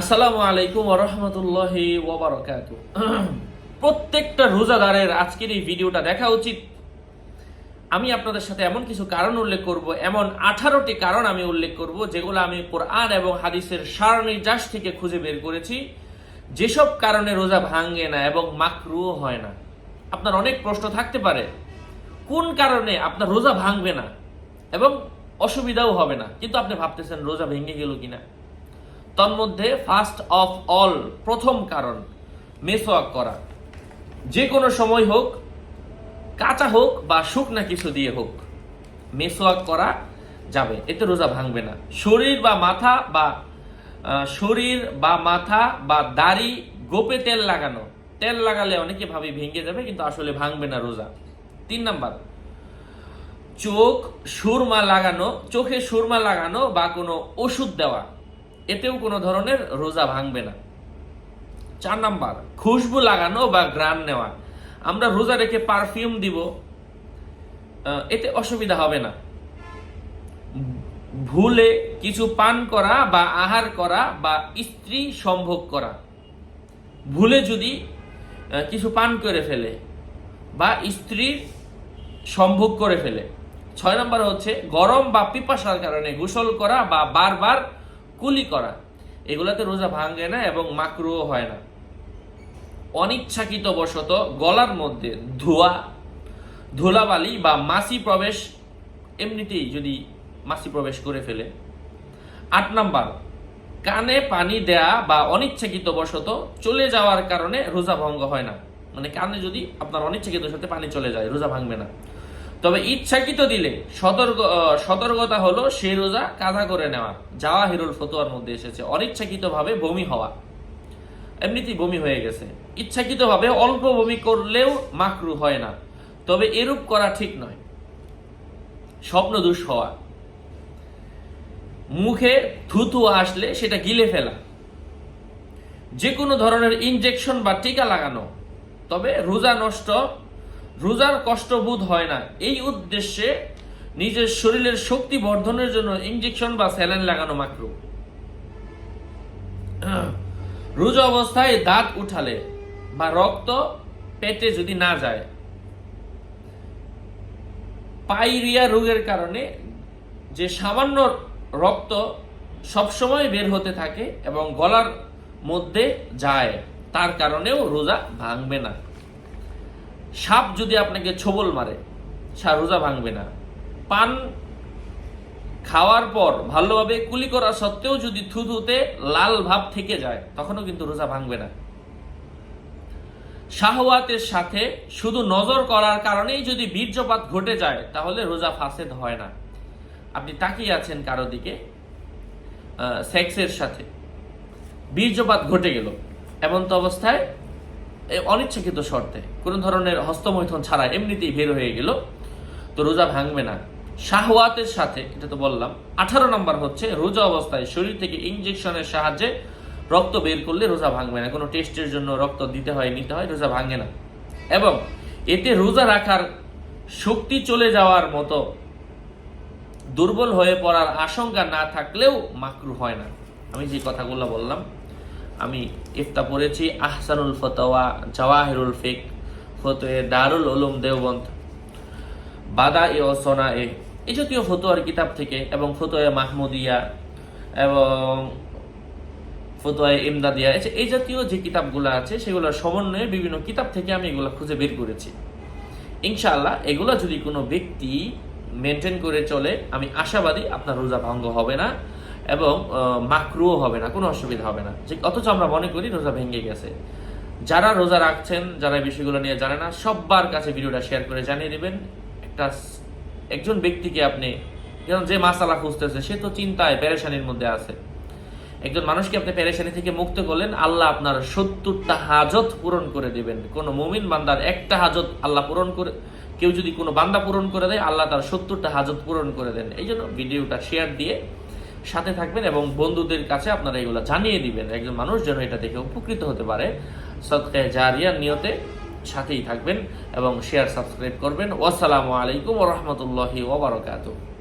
আসসালামু আলাইকুম ওরহমতুল্লাহি ওবরাকাত প্রত্যেকটা রোজাদারের আজকের এই ভিডিওটা দেখা উচিত। আমি আপনাদের সাথে এমন কিছু কারণ উল্লেখ করব, এমন আঠারোটি কারণ আমি উল্লেখ করব, যেগুলো আমি কোরআন এবং হাদিসের সার নির্যাস থেকে খুঁজে বের করেছি। যেসব কারণে রোজা ভাঙ্গে না এবং মাকরুও হয় না। আপনার অনেক প্রশ্ন থাকতে পারে, কোন কারণে আপনার রোজা ভাঙবে না এবং অসুবিধাও হবে না? কিন্তু আপনি ভাবতেছেন রোজা ভেঙে গেল কিনা? তন্মধ্যে ফার্স্ট অফ অল প্রথম কারণ মেসোয়াক করা। যে কোনো সময় হোক, কাঁচা হোক বা শুকনা কিছু দিয়ে হোক মেসোয়াক করা যাবে, এতে রোজা ভাঙবে না। শরীর বা মাথা বা শরীর বা মাথা বা দাড়ি গোপে তেল লাগানো। তেল লাগালে অনেকে ভাবে ভেঙে যাবে, কিন্তু আসলে ভাঙবে না রোজা। তিন নাম্বার, চোখ সুরমা লাগানো, চোখে সুরমা লাগানো বা কোনো ওষুধ দেওয়া। এতেও কোনো ধরনের রোজা ভাঙবে না। চার নাম্বার, খুশবু লাগানো বা গ্রান নেওয়া। আমরা রোজা রেখে পারফিউম দিব এতে অসুবিধা হবে না। ভুলে কিছু পান করা বা আহার করা বা স্ত্রী সম্ভোগ করা। ভুলে যদি কিছু পান করে ফেলে বা স্ত্রীর সম্ভোগ করে ফেলে। ছয় নম্বর হচ্ছে গরম বা পিপাসার কারণে গোসল করা বা বারবার কুলি করা। এগুলাতে রোজা ভাঙে না এবং মাকরুও হয় না। অনিচ্ছাকৃত বশত গলার মধ্যে ধোয়া, ধুলাবালি বা মাছি প্রবেশ এমনিতেই যদি মাসি প্রবেশ করে ফেলে। আট নাম্বার, কানে পানি দেয়া বা অনিচ্ছাকৃত বশত চলে যাওয়ার কারণে রোজা ভঙ্গ হয় না। মানে কানে যদি আপনার অনিচ্ছাকৃত সাথে পানি চলে যায়, রোজা ভাঙবে না। তবে ইচ্ছাকৃত দিলে সতর্ক সতর্কতা হলো সে রোজা কাজা করে নেওয়া। যাওয়া হিরুল ফতোয়ার মধ্যে এসেছে। অনিচ্ছাকৃতভাবে বমি হওয়া। এমনিতেই বমি হয়ে গেছে। ইচ্ছাকৃতভাবে অল্প বমি করলেও মাকরু হয় না। তবে এরূপ করা ঠিক নয়। স্বপ্ন দুষ হওয়া। মুখে থুথু আসলে সেটা গিলে ফেলা। যে কোনো ধরনের ইনজেকশন বা টিকা লাগানো। তবে রোজা নষ্ট রোজার কষ্টবোধ হয় না। এই উদ্দেশ্যে নিজের শরীরের শক্তি বর্ধনের জন্য ইঞ্জেকশন বা স্যালাইন লাগানো মাকরু রোজা অবস্থায় দাঁত উঠালে বা রক্ত পেটে যদি না যায়, পাইরিয়া রোগের কারণে যে সামান্য রক্ত সবসময় বের হতে থাকে এবং গলার মধ্যে যায়, তার কারণেও রোজা ভাঙবে না। সাপ যদি আপনাকে ছোবল মারে রোজা ভাঙবে না। পান খাওয়ার পর ভালোভাবে কুলি করা সত্ত্বেও যদি থুথুতে লাল ভাব থেকে যায়, তখনও কিন্তু রোজা ভাঙবে না। শাহওয়াতের সাথে শুধু নজর করার কারণেই যদি বীর্যপাত ঘটে যায়, তাহলে রোজা ফাসেদ হয় না। আপনি তাকিয়ে আছেন কারও দিকে? সেক্সের সাথে। বীর্যপাত ঘটে গেল। এমন তো অবস্থায় অনিচ্ছাকৃত শর্তে কোনো ধরনের হস্তমৈথন ছাড়া এমনিতেই বের হয়ে গেল। তো রোজা ভাঙবে না। শাহওয়াতের সাথে, এটা তো বললাম, আঠারো নম্বর হচ্ছে রোজা অবস্থায় শরীর থেকে ইঞ্জেকশনের সাহায্যে রক্ত বের করলে রোজা ভাঙবে না। কোনো টেস্টের জন্য রক্ত দিতে হয়, নিতে হয়, রোজা ভাঙে না। এবং এতে রোজা রাখার শক্তি চলে যাওয়ার মতো দুর্বল হয়ে পড়ার আশঙ্কা না থাকলেও মাকরু হয় না। আমি যে কথাগুলো বললাম আমি ইফতা পড়েছি আহসানুল ফতোয়া, জওয়াহিরুল ফিক, ফতোয়ে দারুল উলুম দেওবন্দ বাদা এ সোনা এ এই জাতীয় ফতোয়ার কিতাব থেকে এবং ফতোয়া মাহমুদিয়া এবং ফতোয়া ইমদাদিয়া, এই এই জাতীয় যে কিতাবগুলো আছে সেগুলোর সমন্বয়ে বিভিন্ন কিতাব থেকে আমি এগুলো খুঁজে বের করেছি। ইনশাআল্লাহ এগুলো যদি কোনো ব্যক্তি মেনটেন করে চলে, আমি আশাবাদী আপনার রোজা ভঙ্গ হবে না। এবং মাকরুও হবে না, কোনো অসুবিধা হবে না। যে অথচ আমরা মনে করি রোজা ভেঙে গেছে। যারা রোজা রাখছেন, যারা এই বিষয়গুলো নিয়ে জানে না সবার কাছে ভিডিওটা শেয়ার করে জানিয়ে দিবেন। একটা একজন ব্যক্তিকে আপনি যেমন যে মাসালা খুঁজতেছে, সে তো চিন্তায়, পেরেশানির মধ্যে আছে। একজন মানুষকে আপনি পেরেশানি থেকে মুক্ত করলেন, আল্লাহ আপনার সত্তরটা হাজত পূরণ করে দিবেন। কোনো মুমিন বান্দার একটা হাজত আল্লাহ পূরণ করে কেউ যদি কোনো বান্দা পূরণ করে দেয়, আল্লাহ তার সত্তরটা হাজত পূরণ করে দেন। এই জন্য ভিডিওটা শেয়ার দিয়ে সাথে থাকবেন এবং বন্ধুদের কাছে আপনারা এগুলো জানিয়ে দিবেন। একজন মানুষ যেন এটা দেখে উপকৃত হতে পারে। সৎকায় জারিয়ার নিয়তে সাথেই থাকবেন এবং শেয়ার সাবস্ক্রাইব করবেন। ওয়াসালামু আলাইকুম রহমতুল্লাহি ওবরাকাতুহ